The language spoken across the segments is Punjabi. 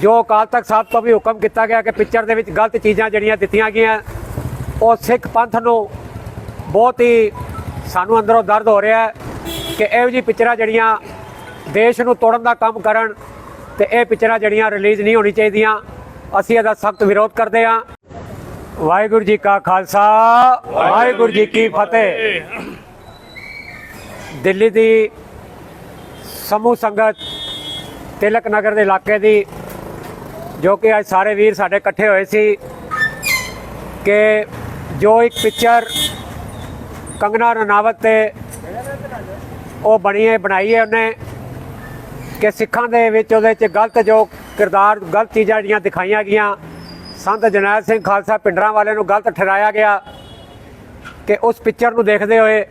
ਜੋ ਅਕਾਲ ਤਖਤ ਸਾਹਿਬ ਤੋਂ ਵੀ ਹੁਕਮ ਕੀਤਾ ਗਿਆ ਕਿ ਪਿਕਚਰ ਦੇ ਵਿੱਚ ਗਲਤ ਚੀਜ਼ਾਂ ਜਿਹੜੀਆਂ ਦਿੱਤੀਆਂ ਗਈਆਂ, ਉਹ ਸਿੱਖ ਪੰਥ ਨੂੰ ਬਹੁਤ ਹੀ ਸਾਨੂੰ ਅੰਦਰੋਂ ਦਰਦ ਹੋ ਰਿਹਾ ਹੈ ਕਿ ਇਹੋ ਜਿਹੀ ਪਿਕਚਰਾਂ ਜਿਹੜੀਆਂ ਦੇਸ਼ ਨੂੰ ਤੋੜਨ ਦਾ ਕੰਮ ਕਰਨ ਤੇ ਇਹ ਪਿਕਚਰਾਂ ਜਿਹੜੀਆਂ ਰਿਲੀਜ਼ ਨਹੀਂ ਹੋਣੀ ਚਾਹੀਦੀਆਂ, ਅਸੀਂ ਇਹਦਾ ਸਖਤ ਵਿਰੋਧ ਕਰਦੇ ਹਾਂ। ਵਾਹਿਗੁਰੂ ਜੀ ਕਾ ਖਾਲਸਾ, ਵਾਹਿਗੁਰੂ ਜੀ ਕੀ ਫਤਿਹ। ਦਿੱਲੀ ਦੀ ਸਮੂਹ ਸੰਗਤ ਤਿਲਕ ਨਗਰ ਦੇ ਇਲਾਕੇ ਦੀ ਜੋ ਕਿ ਅੱਜ ਸਾਰੇ ਵੀਰ ਸਾਡੇ ਇਕੱਠੇ ਹੋਏ ਸੀ ਕਿ ਜੋ ਇੱਕ ਪਿਕਚਰ ਕੰਗਨਾ ਰਣਾਵਤ ਤੇ ਉਹ ਬਣੀ ਹੈ, ਬਣਾਈ ਹੈ ਉਹਨੇ, ਕਿ ਸਿੱਖਾਂ ਦੇ ਵਿੱਚ ਉਹਦੇ ਚ ਗਲਤ ਜੋ ਕਿਰਦਾਰ, ਗਲਤ ਚੀਜ਼ਾਂ ਜਿਹੜੀਆਂ ਦਿਖਾਈਆਂ ਗਈਆਂ, ਸੰਤ ਜਨੈਲ ਸਿੰਘ ਖਾਲਸਾ ਪਿੰਡਰਾਂ ਵਾਲੇ ਨੂੰ ਗਲਤ ਠਹਿਰਾਇਆ ਗਿਆ, ਕਿ ਉਸ ਪਿਕਚਰ ਨੂੰ ਦੇਖਦੇ ਹੋਏ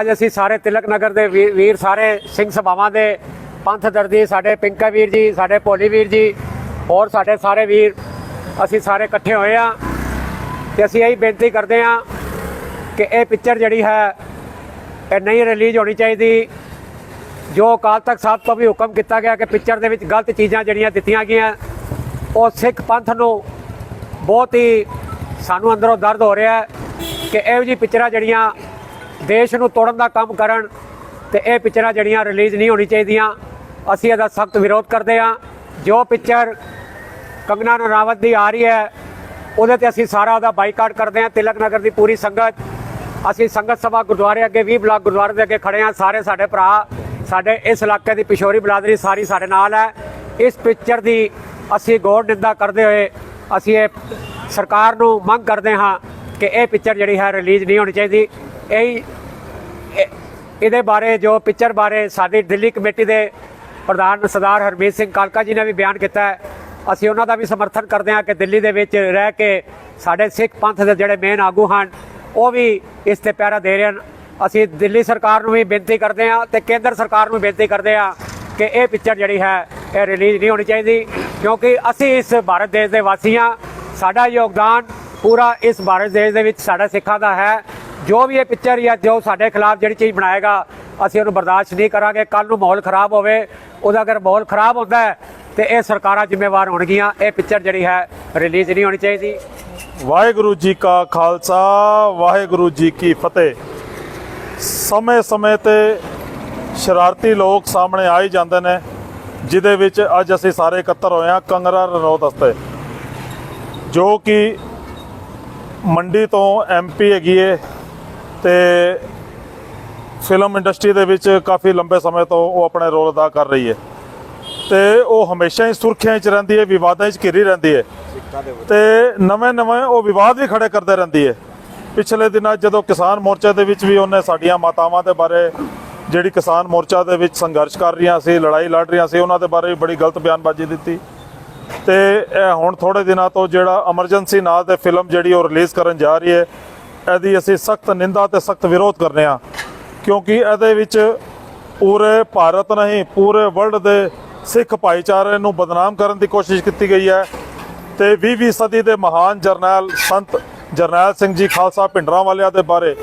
ਅੱਜ ਅਸੀਂ ਸਾਰੇ ਤਿਲਕ ਨਗਰ ਦੇ ਵੀਰ ਵੀਰ ਸਾਰੇ ਸਿੰਘ ਸਭਾਵਾਂ ਦੇ ਪੰਥ ਦਰਦੀ, ਸਾਡੇ ਪਿੰਕਾ ਵੀਰ ਜੀ, ਸਾਡੇ ਭੋਲੀ ਵੀਰ ਜੀ ਔਰ ਸਾਡੇ ਸਾਰੇ ਵੀਰ, ਅਸੀਂ ਸਾਰੇ ਇਕੱਠੇ ਹੋਏ ਆ ਤੇ ਅਸੀਂ ਇਹੀ ਬੇਨਤੀ ਕਰਦੇ ਆ ਕਿ ਇਹ ਪਿਕਚਰ ਜਿਹੜੀ ਹੈ, ਇਹ ਨਹੀਂ ਰਿਲੀਜ਼ ਹੋਣੀ ਚਾਹੀਦੀ। ਜੋ ਅਕਾਲ ਤਖਤ ਸਾਹਿਬ ਤੋਂ ਵੀ ਹੁਕਮ ਕੀਤਾ ਗਿਆ ਕਿ ਪਿਕਚਰ ਦੇ ਵਿੱਚ ਗਲਤ ਚੀਜ਼ਾਂ ਜਿਹੜੀਆਂ ਦਿੱਤੀਆਂ ਗਈਆਂ, ਉਹ ਸਿੱਖ ਪੰਥ ਨੂੰ ਬਹੁਤ ਹੀ ਸਾਨੂੰ ਅੰਦਰੋਂ ਦਰਦ ਹੋ ਰਿਹਾ ਹੈ ਕਿ ਇਹੋ ਜਿਹੀ ਪਿਕਚਰਾਂ ਜਿਹੜੀਆਂ ਦੇਸ਼ ਨੂੰ ਤੋੜਨ ਦਾ ਕੰਮ ਕਰਨ ਤੇ ਇਹ ਪਿਕਚਰਾਂ ਜਿਹੜੀਆਂ ਰਿਲੀਜ਼ ਨਹੀਂ ਹੋਣੀ ਚਾਹੀਦੀਆਂ। ਅਸੀਂ ਇਹਦਾ ਸਖਤ ਵਿਰੋਧ ਕਰਦੇ ਹਾਂ। ਜੋ ਪਿਕਚਰ ਕੰਗਨਾ ਰਣਾਵਤ ਦੀ ਆ ਰਹੀ ਹੈ। ਉਹਦੇ ਤੇ ਅਸੀਂ ਸਾਰਾ ਉਹਦਾ ਬਾਈਕਾਟ ਕਰਦੇ ਹਾਂ। ਤਿਲਕ ਨਗਰ ਦੀ ਪੂਰੀ ਸੰਗਤ। ਅਸੀਂ ਸੰਗਤ ਸਭਾ ਗੁਰਦੁਆਰੇ ਅੱਗੇ 20 ਬਲਾਕ ਗੁਰਦੁਆਰੇ ਦੇ ਅੱਗੇ ਖੜੇ ਹਾਂ। ਸਾਰੇ ਸਾਡੇ ਭਰਾ, ਸਾਡੇ ਇਸ ਇਲਾਕੇ ਦੀ ਪਿਸ਼ੋਰੀ ਬਲਾਦਰੀ ਸਾਰੀ ਸਾਡੇ ਨਾਲ ਹੈ। ਇਸ ਪਿਕਚਰ ਦੀ ਅਸੀਂ ਗੌਰ ਨਿੰਦਾ ਕਰਦੇ ਹੋਏ ਅਸੀਂ ਇਹ ਸਰਕਾਰ ਨੂੰ ਮੰਗ ਕਰਦੇ ਹਾਂ ਕਿ ਇਹ ਪਿਕਚਰ ਜਿਹੜੀ ਹੈ ਰਿਲੀਜ਼ ਨਹੀਂ ਹੋਣੀ ਚਾਹੀਦੀ। ਇਹ ਇਹਦੇ ਬਾਰੇ ਜੋ ਪਿਕਚਰ ਬਾਰੇ ਸਾਡੀ ਦਿੱਲੀ ਕਮੇਟੀ ਦੇ ਪ੍ਰਧਾਨ ਸਰਦਾਰ ਹਰਮੀਤ ਸਿੰਘ ਕਾਲਕਾ ਜੀ ਨੇ ਵੀ ਬਿਆਨ ਕੀਤਾ ਹੈ। ਅਸੀਂ ਉਹਨਾਂ ਦਾ ਵੀ ਸਮਰਥਨ ਕਰਦੇ ਹਾਂ ਕਿ ਦਿੱਲੀ ਦੇ ਵਿੱਚ ਰਹਿ ਕੇ ਸਾਡੇ ਸਿੱਖ ਪੰਥ ਦੇ ਜਿਹੜੇ ਮੇਨ ਆਗੂ ਹਨ, ਉਹ ਵੀ ਇਸ ਤੇ ਪਹਿਰਾ ਦੇ ਰਹੇ ਹਨ। ਅਸੀਂ ਦਿੱਲੀ ਸਰਕਾਰ ਨੂੰ ਵੀ ਬੇਨਤੀ ਕਰਦੇ ਹਾਂ ਤੇ ਕੇਂਦਰ ਸਰਕਾਰ ਨੂੰ ਬੇਨਤੀ ਕਰਦੇ ਹਾਂ ਕਿ ਇਹ ਪਿਕਚਰ ਜਿਹੜੀ ਹੈ, ਇਹ ਰਿਲੀਜ਼ ਨਹੀਂ ਹੋਣੀ ਚਾਹੀਦੀ, ਕਿਉਂਕਿ ਅਸੀਂ ਇਸ ਭਾਰਤ ਦੇਸ਼ ਦੇ ਵਾਸੀ ਹਾਂ। ਸਾਡਾ ਯੋਗਦਾਨ ਪੂਰਾ ਇਸ ਭਾਰਤ ਦੇਸ਼ ਦੇ ਵਿੱਚ ਸਾਡਾ ਸਿੱਖਾਂ ਦਾ ਹੈ। ਜੋ ਵੀ ਇਹ ਪਿਕਚਰ ਜਾਂ ਜੋ ਸਾਡੇ ਖਿਲਾਫ ਜਿਹੜੀ ਚੀਜ਼ ਬਣਾਏਗਾ, ਅਸੀਂ ਉਹਨੂੰ ਬਰਦਾਸ਼ਤ ਨਹੀਂ ਕਰਾਂਗੇ। ਕੱਲ ਨੂੰ ਮਾਹੌਲ ਖਰਾਬ ਹੋਵੇ, ਉਹਦਾ ਅਗਰ ਮਾਹੌਲ ਖਰਾਬ ਹੁੰਦਾ ਤੇ ਇਹ ਸਰਕਾਰਾਂ ਜ਼ਿੰਮੇਵਾਰ ਹੋਣਗੀਆਂ। ਇਹ ਪਿਕਚਰ ਜਿਹੜੀ ਹੈ ਰਿਲੀਜ਼ ਨਹੀਂ ਹੋਣੀ ਚਾਹੀਦੀ। ਵਾਹਿਗੁਰੂ ਜੀ ਕਾ ਖਾਲਸਾ, ਵਾਹਿਗੁਰੂ ਜੀ ਕੀ ਫਤਿਹ। ਸਮੇਂ-ਸਮੇਂ ਤੇ ਸ਼ਰਾਰਤੀ ਲੋਕ ਸਾਹਮਣੇ ਆ ਹੀ ਜਾਂਦੇ ਨੇ, ਜਿਹਦੇ ਵਿੱਚ ਅੱਜ ਅਸੀਂ ਸਾਰੇ ਇਕੱਤਰ ਹੋਏ ਹਾਂ, ਕੰਗਰਾ ਰਣੌਤ ਵਾਸਤੇ। ਜੋ ਕਿ ਮੰਡੀ ਤੋਂ ਐਮਪੀ ਹੈਗੀ ਏ ਤੇ ਫਿਲਮ ਇੰਡਸਟਰੀ ਦੇ ਵਿੱਚ ਕਾਫੀ ਲੰਬੇ ਸਮੇਂ ਤੋਂ ਉਹ ਆਪਣੇ ਰੋਲ ਅਦਾ ਕਰ ਰਹੀ ਹੈ ਤੇ ਉਹ ਹਮੇਸ਼ਾ ਹੀ ਸੁਰਖੀਆਂ 'ਚ ਰਹਿੰਦੀ ਹੈ, ਵਿਵਾਦਾਂ 'ਚ ਘਿਰੀ ਰਹਿੰਦੀ ਹੈ। ਤੇ ਨਵੇਂ ਨਵੇਂ ਉਹ ਵਿਵਾਦ ਵੀ ਖੜੇ ਕਰਦੇ ਰਹਿੰਦੀ ਹੈ। ਪਿਛਲੇ ਦਿਨਾਂ ਜਦੋਂ ਕਿਸਾਨ ਮੋਰਚਾ ਦੇ ਵਿੱਚ ਵੀ ਉਹਨੇ ਸਾਡੀਆਂ ਮਾਤਾਵਾਂ ਦੇ ਬਾਰੇ, ਜਿਹੜੀ ਕਿਸਾਨ ਮੋਰਚਾ ਦੇ ਵਿੱਚ ਸੰਘਰਸ਼ ਕਰ ਰਹੀਆਂ ਸੀ, ਲੜਾਈ ਲੜ ਰਹੀਆਂ ਸੀ, ਉਹਨਾਂ ਦੇ ਬਾਰੇ ਵੀ ਬੜੀ ਗਲਤ ਬਿਆਨਬਾਜ਼ੀ ਦਿੱਤੀ। ਤੇ ਇਹ ਹੁਣ ਥੋੜੇ ਦਿਨਾਂ ਤੋਂ ਜਿਹੜਾ ਐਮਰਜੈਂਸੀ ਨਾਂ ਦੇ ਫਿਲਮ ਜਿਹੜੀ ਉਹ ਰਿਲੀਜ਼ ਕਰਨ ਜਾ ਰਹੀ ਹੈ, ਇਹਦੀ ਅਸੀਂ ਸਖਤ ਨਿੰਦਾ ਤੇ ਸਖਤ ਵਿਰੋਧ ਕਰਨੇ ਆ। ਕਿਉਂਕਿ ਇਹਦੇ ਵਿੱਚ ਪੂਰੇ ਭਾਰਤ ਨਹੀਂ, ਪੂਰੇ ਵਰਲਡ ਦੇ ਸਿੱਖ ਭਾਈਚਾਰੇ ਨੂੰ ਬਦਨਾਮ ਕਰਨ ਦੀ ਕੋਸ਼ਿਸ਼ ਕੀਤੀ ਗਈ ਹੈ ਤੇ 20ਵੀਂ ਸਦੀ ਦੇ ਮਹਾਨ ਜਰਨੈਲ ਸੰਤ ਜਰਨੈਲ ਸਿੰਘ ਜੀ ਖਾਲਸਾ ਭਿੰਡਰਾਂ ਵਾਲਿਆਂ ਦੇ ਬਾਰੇ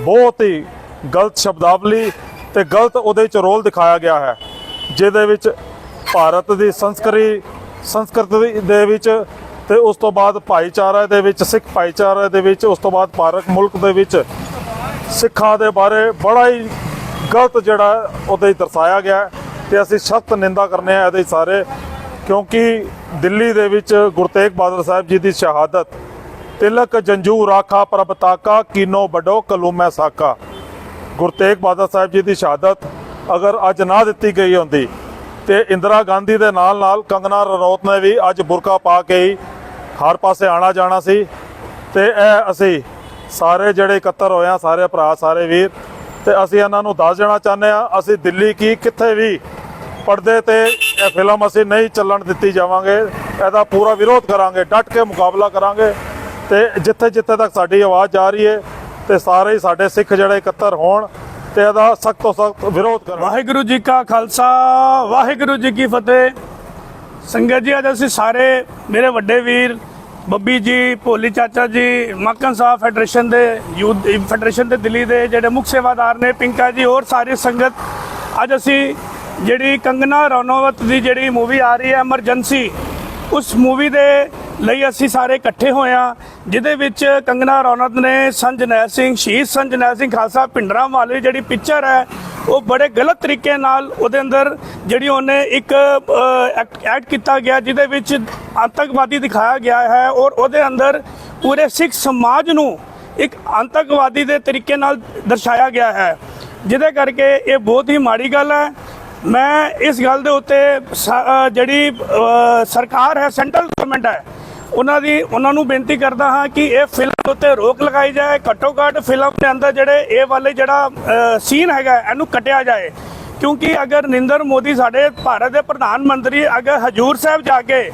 ਬਹੁਤ ਹੀ ਗਲਤ ਸ਼ਬਦਾਵਲੀ ਤੇ ਗਲਤ ਉਹਦੇ ਚ ਰੋਲ ਦਿਖਾਇਆ ਗਿਆ ਹੈ, ਜਿਹਦੇ ਵਿੱਚ ਭਾਰਤ ਦੀ ਸੰਸਕ੍ਰਿਤੀ ਸੰਸਕ੍ਰਿਤੀ ਦੇ ਵਿੱਚ ਤੇ ਉਸ ਤੋਂ ਬਾਅਦ ਭਾਈਚਾਰੇ ਦੇ ਵਿੱਚ, ਸਿੱਖ ਭਾਈਚਾਰੇ ਦੇ ਵਿੱਚ, ਉਸ ਤੋਂ ਬਾਅਦ ਭਾਰਤ ਮੁਲਕ ਦੇ ਵਿੱਚ ਸਿੱਖਾਂ ਦੇ ਬਾਰੇ ਬੜਾ ਹੀ ਗਲਤ ਜਿਹੜਾ ਉਹਦੇ ਦਰਸਾਇਆ ਗਿਆ ਹੈ। ਤੇ ਅਸੀਂ ਸਖਤ ਨਿੰਦਾ ਕਰਨੇ ਆ ਇਹਦੇ ਸਾਰੇ, ਕਿਉਂਕਿ ਦਿੱਲੀ ਦੇ ਵਿੱਚ ਗੁਰੂ ਤੇਗ ਬਹਾਦਰ ਸਾਹਿਬ ਜੀ ਦੀ ਸ਼ਹਾਦਤ, ਤਿਲਕ ਜੰਜੂ ਰਾਖਾ ਪ੍ਰਭ ਤਾਕਾ, ਕੀਨੋ ਬਡੋ ਕਲੂਮੈ ਸਾਕਾ। ਗੁਰੂ ਤੇਗ ਬਹਾਦਰ ਸਾਹਿਬ ਜੀ ਦੀ ਸ਼ਹਾਦਤ ਅਗਰ ਅੱਜ ਨਾ ਦਿੱਤੀ ਗਈ ਹੁੰਦੀ, ਤੇ ਇੰਦਰਾ ਗਾਂਧੀ ਦੇ ਨਾਲ ਨਾਲ ਕੰਗਨਾ ਰਣੌਤ ਨੇ ਵੀ ਅੱਜ ਬੁਰਕਾ ਪਾ ਕੇ ਹੀ ਹਰ ਪਾਸੇ ਆਣਾ ਜਾਣਾ ਸੀ, ਤੇ ਇਹ ਅਸੀਂ ਸਾਰੇ ਜਿਹੜੇ ਇਕੱਤਰ ਹੋਏ ਆ, ਸਾਰੇ ਭਰਾ, ਸਾਰੇ ਵੀਰ, ਤੇ ਅਸੀਂ ਇਹਨਾਂ ਨੂੰ ਦੱਸ ਦੇਣਾ ਚਾਹੁੰਦੇ ਆ, ਅਸੀਂ ਦਿੱਲੀ ਕੀ ਕਿੱਥੇ ਵੀ ਪਰਦੇ ਤੇ ਇਹ ਫਿਲਮ ਅਸੀਂ ਨਹੀਂ ਚੱਲਣ ਦਿੱਤੀ ਜਾਵਾਂਗੇ। ਇਹਦਾ ਪੂਰਾ ਵਿਰੋਧ ਕਰਾਂਗੇ, ਡਟ ਕੇ ਮੁਕਾਬਲਾ ਕਰਾਂਗੇ। ਤੇ ਜਿੱਥੇ ਜਿੱਥੇ ਤੱਕ ਸਾਡੀ ਆਵਾਜ਼ ਜਾ ਰਹੀ ਹੈ ਤੇ ਸਾਰੇ ਹੀ ਸਾਡੇ ਸਿੱਖ ਜਿਹੜੇ ਇਕੱਤਰ ਹੋਣ, ਤੇ ਇਹਦਾ ਸਖਤ ਤੋਂ ਸਖਤ ਵਿਰੋਧ ਕਰਾਂਗੇ। ਵਾਹਿਗੁਰੂ ਜੀ ਕਾ ਖਾਲਸਾ, ਵਾਹਿਗੁਰੂ ਜੀ ਕੀ ਫਤਿਹ। ਸੰਗਤ ਜੀ, ਅੱਜ ਅਸੀਂ ਸਾਰੇ ਮੇਰੇ ਵੱਡੇ ਵੀਰ, ਬੱਬੀ ਜੀ, ਭੋਲੀ ਚਾਚਾ ਜੀ, ਮੱਕਨ ਸਾਹਿਬ ਫੈਡਰੇਸ਼ਨ ਦੇ ਯੂਥ, ਫੈਡਰੇਸ਼ਨ ਦੇ ਦਿੱਲੀ ਦੇ ਜਿਹੜੇ ਮੁੱਖ ਸੇਵਾਦਾਰ ਨੇ, ਪਿੰਕਾ ਜੀ, ਹੋਰ ਸਾਰੀ ਸੰਗਤ, ਅੱਜ ਅਸੀਂ ਜਿਹੜੀ ਕੰਗਨਾ ਰਣੌਤ ਦੀ ਜਿਹੜੀ ਮੂਵੀ ਆ ਰਹੀ ਹੈ ਐਮਰਜੈਂਸੀ ਉਸ ਮੂਵੀ ਦੇ ਲਈ ਅਸੀਂ ਸਾਰੇ ਇਕੱਠੇ ਹੋਏ ਹਾਂ, ਜਿਹਦੇ ਵਿੱਚ ਕੰਗਨਾ ਰਣੌਤ ਨੇ ਸੰਜਨੈਲ ਸਿੰਘ, ਸ਼ਹੀਦ ਸੰਜਨੈਲ ਸਿੰਘ ਖਾਲਸਾ ਭਿੰਡਰਾਂ ਵਾਲੀ ਜਿਹੜੀ ਪਿਕਚਰ ਹੈ, ਉਹ ਬੜੇ ਗਲਤ ਤਰੀਕੇ ਨਾਲ ਉਹਦੇ ਅੰਦਰ ਜਿਹੜੀ ਉਹਨੇ ਇੱਕ ਐਡ ਕੀਤਾ ਗਿਆ, ਜਿਹਦੇ ਵਿੱਚ ਆਤੰਕਵਾਦੀ ਦਿਖਾਇਆ ਗਿਆ ਹੈ ਔਰ ਉਹਦੇ ਅੰਦਰ ਪੂਰੇ ਸਿੱਖ ਸਮਾਜ ਨੂੰ ਇੱਕ ਆਤੰਕਵਾਦੀ ਦੇ ਤਰੀਕੇ ਨਾਲ ਦਰਸਾਇਆ ਗਿਆ ਹੈ। ਜਿਹਦੇ ਕਰਕੇ ਇਹ ਬਹੁਤ ਹੀ ਮਾੜੀ ਗੱਲ ਹੈ ਮੈਂ ਇਸ ਗੱਲ ਦੇ ਉੱਤੇ ਸ- ਜਿਹੜੀ ਸਰਕਾਰ ਹੈ ਸੈਂਟਰਲ ਗਵਰਨਮੈਂਟ ਹੈ, ਉਹਨਾਂ ਦੀ, ਉਹਨਾਂ ਨੂੰ ਬੇਨਤੀ ਕਰਦਾ ਹਾਂ ਕਿ ਇਹ ਫਿਲਮ ਉੱਤੇ ਰੋਕ ਲਗਾਈ ਜਾਏ। ਘੱਟੋ ਘੱਟ ਫਿਲਮ ਦੇ ਅੰਦਰ ਜਿਹੜੇ ਇਹ ਵਾਲੇ ਜਿਹੜਾ ਸੀਨ ਹੈਗਾ, ਇਹਨੂੰ ਕੱਟਿਆ ਜਾਏ। ਕਿਉਂਕਿ ਅਗਰ ਨਿੰਦਰ ਮੋਦੀ ਸਾਡੇ ਭਾਰਤ ਦੇ ਪ੍ਰਧਾਨ ਮੰਤਰੀ, ਅਗਰ ਹਜੂਰ ਸਾਹਿਬ ਜਾ ਕੇ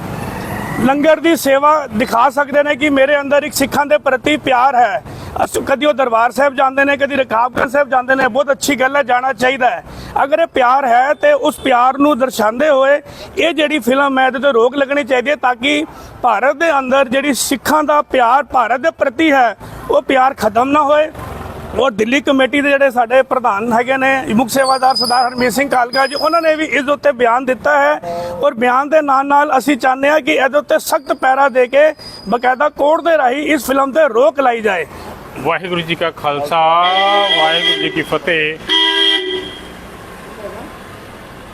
ਲੰਗਰ ਦੀ ਸੇਵਾ ਦਿਖਾ ਸਕਦੇ ਨੇ ਕਿ ਮੇਰੇ ਅੰਦਰ ਇੱਕ ਸਿੱਖਾਂ ਦੇ ਪ੍ਰਤੀ ਪਿਆਰ ਹੈ ਅਸ- ਕਦੀ ਉਹ ਦਰਬਾਰ ਸਾਹਿਬ ਜਾਂਦੇ ਨੇ, ਕਦੀ ਰਕਾਬਗੰਜ ਸਾਹਿਬ ਜਾਂਦੇ ਨੇ, ਬਹੁਤ ਅੱਛੀ ਗੱਲ ਹੈ, ਜਾਣਾ ਚਾਹੀਦਾ ਹੈ। ਅਗਰ ਇਹ ਪਿਆਰ ਹੈ ਤੇ ਉਸ ਪਿਆਰ ਨੂੰ ਦਰਸਾਉਂਦੇ ਹੋਏ ਇਹ ਜਿਹੜੀ ਫਿਲਮ ਹੈ, ਇਹਦੇ ਤੇ ਰੋਕ ਲੱਗਣੀ ਚਾਹੀਦੀ ਹੈ ਤਾਂ ਕਿ ਭਾਰਤ ਦੇ ਅੰਦਰ ਜਿਹੜੀ ਸਿੱਖਾਂ ਦਾ ਪਿਆਰ, ਭਾਰਤ ਦੇ ਪ੍ਰਤੀ ਹੈ, ਉਹ ਪਿਆਰ ਖਤਮ ਨਾ ਹੋਏ। ਔਰ ਦਿੱਲੀ ਕਮੇਟੀ ਦੇ ਜਿਹੜੇ ਸਾਡੇ ਪ੍ਰਧਾਨ ਹੈਗੇ ਨੇ, ਮੁੱਖ ਸੇਵਾਦਾਰ ਸਰਦਾਰ ਹਰਮੀਤ ਸਿੰਘ ਕਾਲਕਾ ਜੀ, ਉਹਨਾਂ ਨੇ ਵੀ ਇਸ ਉੱਤੇ ਬਿਆਨ ਦਿੱਤਾ ਹੈ। ਔਰ ਬਿਆਨ ਦੇ ਨਾਲ ਨਾਲ ਅਸੀਂ ਚਾਹੁੰਦੇ ਹਾਂ ਕਿ ਇਹਦੇ ਉੱਤੇ ਸਖਤ ਪੈਰਾ ਦੇ ਕੇ ਬਕਾਇਦਾ ਕੋਰਟ ਦੇ ਰਾਹੀਂ ਇਸ ਫਿਲਮ ਤੇ ਰੋਕ ਲਾਈ ਜਾਏ। ਵਾਹਿਗੁਰੂ ਜੀ ਕਾ ਖਾਲਸਾ, ਵਾਹਿਗੁਰੂ ਜੀ ਕੀ ਫਤਿਹ।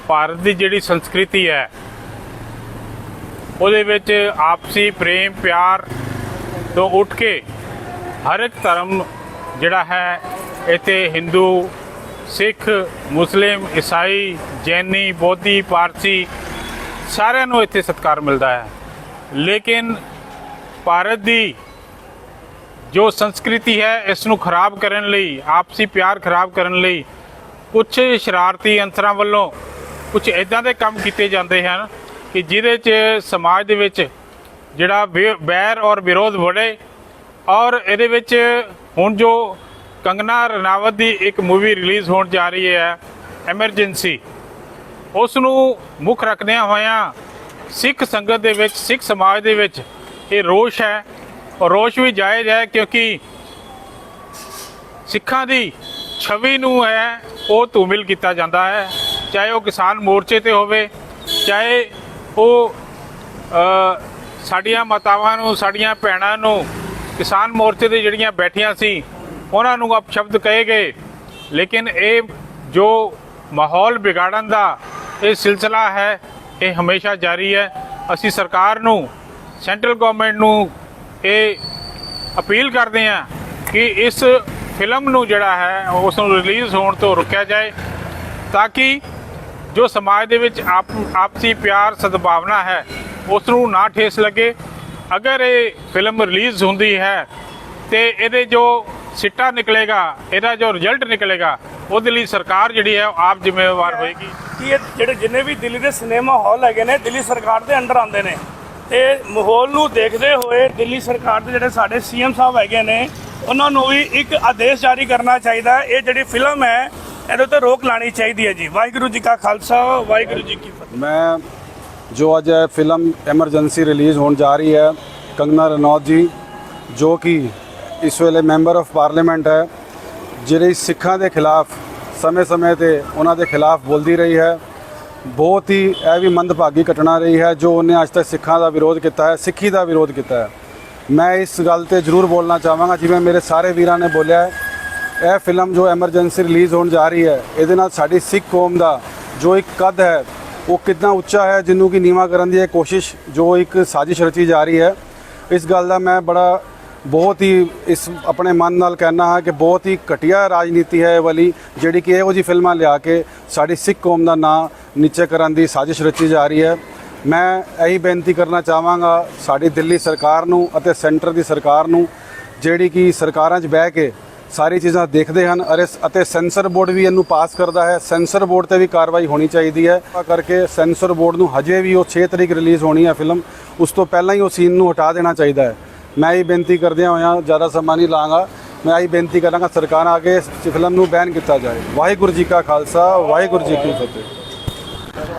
ਭਾਰਤ ਦੀ ਜਿਹੜੀ ਸੰਸਕ੍ਰਿਤੀ ਹੈ, ਉਹਦੇ ਵਿੱਚ ਆਪਸੀ ਪ੍ਰੇਮ, ਪਿਆਰ ਤੋਂ ਉੱਠ ਕੇ ਹਰ ਇੱਕ ਧਰਮ ਜਿਹੜਾ ਹੈ, ਇੱਥੇ ਹਿੰਦੂ, ਸਿੱਖ, ਮੁਸਲਿਮ, ਈਸਾਈ, ਜੈਨੀ, ਬੋਧੀ, ਪਾਰਸੀ ਸਾਰਿਆਂ ਨੂੰ ਇੱਥੇ ਸਤਿਕਾਰ ਮਿਲਦਾ ਹੈ। ਲੇਕਿਨ ਭਾਰਤ ਦੀ ਜੋ ਸੰਸਕ੍ਰਿਤੀ ਹੈ, ਇਸ ਨੂੰ ਖਰਾਬ ਕਰਨ ਲਈ, ਆਪਸੀ ਪਿਆਰ ਖਰਾਬ ਕਰਨ ਲਈ ਕੁਝ ਸ਼ਰਾਰਤੀ ਅੰਸਰਾਂ ਵੱਲੋਂ ਕੁਝ ਇਦਾਂ ਦੇ ਕੰਮ ਕੀਤੇ ਜਾਂਦੇ ਹਨ ਕਿ ਜਿਹਦੇ 'ਚ ਸਮਾਜ ਦੇ ਵਿੱਚ ਜਿਹੜਾ ਬੇ- ਬੈਰ ਔਰ ਵਿਰੋਧ ਵੜੇ ਔਰ ਇਹਦੇ ਵਿੱਚ ਹੁਣ ਜੋ ਕੰਗਨਾ ਰਣਾਵਤ ਦੀ ਇੱਕ ਮੂਵੀ ਰਿਲੀਜ਼ ਹੋਣ ਜਾ ਰਹੀ ਹੈ, ਐਮਰਜੈਂਸੀ, ਉਸ ਨੂੰ ਮੁੱਖ ਰੱਖਦਿਆਂ ਹੋਇਆਂ ਸਿੱਖ ਸੰਗਤ ਦੇ ਵਿੱਚ, ਸਿੱਖ ਸਮਾਜ ਦੇ ਵਿੱਚ ਇਹ ਰੋਸ਼ ਹੈ ਔਰ ਰੋਸ਼ ਵੀ ਜਾਇਜ਼ ਹੈ ਕਿਉਂਕਿ ਸਿੱਖਾਂ ਦੀ ਛਵੀ ਨੂੰ ਹੈ, ਉਹ ਧੂਮਿਲ ਕੀਤਾ ਜਾਂਦਾ ਹੈ। ਚਾਹੇ ਉਹ ਕਿਸਾਨ ਮੋਰਚੇ ਤੇ ਹੋਵੇ, ਚਾਹੇ ਉਹ ਸਾਡੀਆਂ ਮਾਤਾਵਾਂ ਨੂੰ, ਸਾਡੀਆਂ ਭੈਣਾਂ ਨੂੰ, ਕਿਸਾਨ ਮੋਰਚੇ ਤੇ ਜਿਹੜੀਆਂ ਬੈਠੀਆਂ ਸੀ, ਉਹਨਾਂ ਨੂੰ ਆਪ ਸ਼ਬਦ ਕਹੇ ਗਏ। ਲੇਕਿਨ ਇਹ ਜੋ ਮਾਹੌਲ ਵਿਗਾੜਨ ਦਾ ਇਹ ਸਿਲਸਿਲਾ ਹੈ, ਇਹ ਹਮੇਸ਼ਾ ਜਾਰੀ ਹੈ। ਅਸੀਂ ਸਰਕਾਰ ਨੂੰ, ਸੈਂਟਰਲ ਗਵਰਨਮੈਂਟ ਨੂੰ ਇਹ ਅਪੀਲ ਕਰਦੇ ਹਾਂ ਕਿ ਇਸ ਫਿਲਮ ਨੂੰ ਜਿਹੜਾ ਹੈ, ਉਸ ਨੂੰ ਰਿਲੀਜ਼ ਹੋਣ ਤੋਂ ਰੋਕਿਆ ਜਾਏ ਤਾਂ ਕਿ ਜੋ ਸਮਾਜ ਦੇ ਵਿੱਚ ਆਪਸੀ ਪਿਆਰ ਸਦਭਾਵਨਾ ਹੈ, ਉਸ ਨੂੰ ਨਾ ਠੇਸ ਲੱਗੇ। ਅਗਰ ਇਹ ਫਿਲਮ ਰਿਲੀਜ਼ ਹੁੰਦੀ ਹੈ ਤੇ ਇਹਦੇ ਜੋ ਸਿੱਟਾ ਨਿਕਲੇਗਾ, ਇਹਦਾ ਜੋ ਰਿਜ਼ਲਟ ਨਿਕਲੇਗਾ, ਉਹਦੇ ਲਈ ਸਰਕਾਰ ਜਿਹੜੀ ਹੈ, ਉਹ ਆਪ ਜ਼ਿੰਮੇਵਾਰ ਹੋਏਗੀ। ਕਿ ਇਹ ਜਿਹੜੇ ਜਿੰਨੇ ਵੀ ਦਿੱਲੀ ਦੇ ਸਿਨੇਮਾ ਹਾਲ ਹੈਗੇ ਨੇ, ਦਿੱਲੀ ਸਰਕਾਰ ਦੇ ਅੰਡਰ ਆਉਂਦੇ ਨੇ? ਤੇ ਮਾਹੌਲ ਨੂੰ ਦੇਖਦੇ ਹੋਏ ਦਿੱਲੀ ਸਰਕਾਰ ਦੇ ਜਿਹੜੇ ਸਾਡੇ ਸੀਐਮ ਸਾਹਿਬ ਹੈਗੇ ਨੇ, ਉਹਨਾਂ ਨੂੰ ਵੀ ਇੱਕ ਆਦੇਸ਼ ਜਾਰੀ ਕਰਨਾ ਚਾਹੀਦਾ ਹੈ। ਇਹ ਜਿਹੜੀ ਫਿਲਮ ਹੈ, ਇਹਦੇ ਉੱਤੇ ਰੋਕ ਲਾਣੀ ਚਾਹੀਦੀ ਹੈ ਜੀ। ਵਾਹਿਗੁਰੂ ਜੀ ਕਾ ਖਾਲਸਾ, ਵਾਹਿਗੁਰੂ ਜੀ ਕੀ ਫਤਿਹ। ਮੈਂ ਜੋ ਅੱਜ ਇਹ ਫਿਲਮ ਐਮਰਜੈਂਸੀ ਰਿਲੀਜ਼ ਹੋਣ ਜਾ ਰਹੀ ਹੈ, ਕੰਗਨਾ ਰਣੌਤ ਜੀ, ਜੋ ਕਿ ਇਸ ਵੇਲੇ ਮੈਂਬਰ ਆਫ ਪਾਰਲੀਮੈਂਟ ਹੈ, ਜਿਹੜੀ ਸਿੱਖਾਂ ਦੇ ਖਿਲਾਫ ਸਮੇਂ-ਸਮੇਂ ਤੇ ਉਹਨਾਂ ਦੇ ਖਿਲਾਫ ਬੋਲਦੀ ਰਹੀ ਹੈ ਬਹੁਤ ਹੀ, ਇਹ ਵੀ ਮੰਦਭਾਗੀ ਘਟਨਾ ਰਹੀ ਹੈ, ਜੋ ਉਹਨੇ ਅੱਜ ਤੱਕ ਸਿੱਖਾਂ ਦਾ ਵਿਰੋਧ ਕੀਤਾ ਹੈ, ਸਿੱਖੀ ਦਾ ਵਿਰੋਧ ਕੀਤਾ ਹੈ। ਮੈਂ ਇਸ ਗੱਲ ਤੇ ਜ਼ਰੂਰ ਬੋਲਣਾ ਚਾਹਾਂਗਾ, ਜਿਵੇਂ ਮੇਰੇ ਸਾਰੇ ਵੀਰਾਂ ਨੇ ਬੋਲਿਆ ਹੈ, ਇਹ ਫਿਲਮ ਜੋ ਐਮਰਜੈਂਸੀ ਰਿਲੀਜ਼ ਹੋਣ ਜਾ ਰਹੀ ਹੈ, ਇਹਦੇ ਨਾਲ ਸਾਡੀ ਸਿੱਖ ਕੌਮ ਦਾ ਜੋ ਇੱਕ ਕਦ ਹੈ, ਉਹ ਕਿੰਨਾ ਉੱਚਾ ਹੈ, ਜਿਹਨੂੰ ਕਿ ਨੀਵਾ ਕਰਨ ਦੀ ਇਹ ਕੋਸ਼ਿਸ਼, ਜੋ ਇੱਕ ਸਾਜ਼ਿਸ਼ ਰਚੀ ਜਾ ਰਹੀ ਹੈ। ਇਸ ਗੱਲ ਦਾ ਮੈਂ ਬੜਾ ਬਹੁਤ ਹੀ ਇਸ ਆਪਣੇ ਮਨ ਨਾਲ ਕਹਿਣਾ ਹਾਂ ਕਿ ਬਹੁਤ ਹੀ ਘਟੀਆ ਰਾਜਨੀਤੀ ਹੈ ਇਹ ਵਾਲੀ, ਜਿਹੜੀ ਕਿ ਇਹੋ ਜਿਹੀ ਫਿਲਮਾਂ ਲਿਆ ਕੇ ਸਾਡੀ ਸਿੱਖ ਕੌਮ ਦਾ ਨਾਂ ਨੀਚੇ ਕਰਨ ਦੀ ਸਾਜ਼ਿਸ਼ ਰਚੀ ਜਾ ਰਹੀ ਹੈ। ਮੈਂ ਇਹੀ ਬੇਨਤੀ ਕਰਨਾ ਚਾਹਾਂਗਾ ਸਾਡੀ ਦਿੱਲੀ ਸਰਕਾਰ ਨੂੰ ਅਤੇ ਸੈਂਟਰ ਦੀ ਸਰਕਾਰ ਨੂੰ, ਜਿਹੜੀ ਕਿ ਸਰਕਾਰਾਂ 'ਚ ਬਹਿ ਕੇ ਸਾਰੀ ਚੀਜ਼ਾਂ ਦੇਖਦੇ ਹਨ ਅਰੇ ਅਤੇ ਸੈਂਸਰ ਬੋਰਡ ਵੀ ਇਹਨੂੰ ਪਾਸ ਕਰਦਾ ਹੈ। ਸੈਂਸਰ ਬੋਰਡ ਤੇ ਵੀ ਕਾਰਵਾਈ ਹੋਣੀ ਚਾਹੀਦੀ ਹੈ। ਤਾਂ ਕਰਕੇ ਸੈਂਸਰ ਬੋਰਡ ਨੂੰ ਹਜੇ ਵੀ ਉਹ 6 ਤਰੀਕ ਰਿਲੀਜ਼ ਹੋਣੀ ਹੈ ਫਿਲਮ, ਉਸ ਤੋਂ ਪਹਿਲਾਂ ਹੀ ਉਹ ਸੀਨ ਨੂੰ ਹਟਾ ਦੇਣਾ ਚਾਹੀਦਾ ਹੈ। ਮੈਂ ਇਹ ਬੇਨਤੀ ਕਰਦਿਆਂ ਹੋਇਆਂ ਜ਼ਿਆਦਾ ਸਮਾਂ ਨਹੀਂ ਲਾਂਗਾ। ਮੈਂ ਇਹ ਬੇਨਤੀ ਕਰਾਂਗਾ ਸਰਕਾਰਾਂ ਅੱਗੇ ਇਸ ਫਿਲਮ ਨੂੰ ਬੈਨ ਕੀਤਾ ਜਾਏ। ਵਾਹਿਗੁਰੂ ਜੀ ਕਾ ਖਾਲਸਾ, ਵਾਹਿਗੁਰੂ ਜੀ ਕੀ ਫਤਿਹ।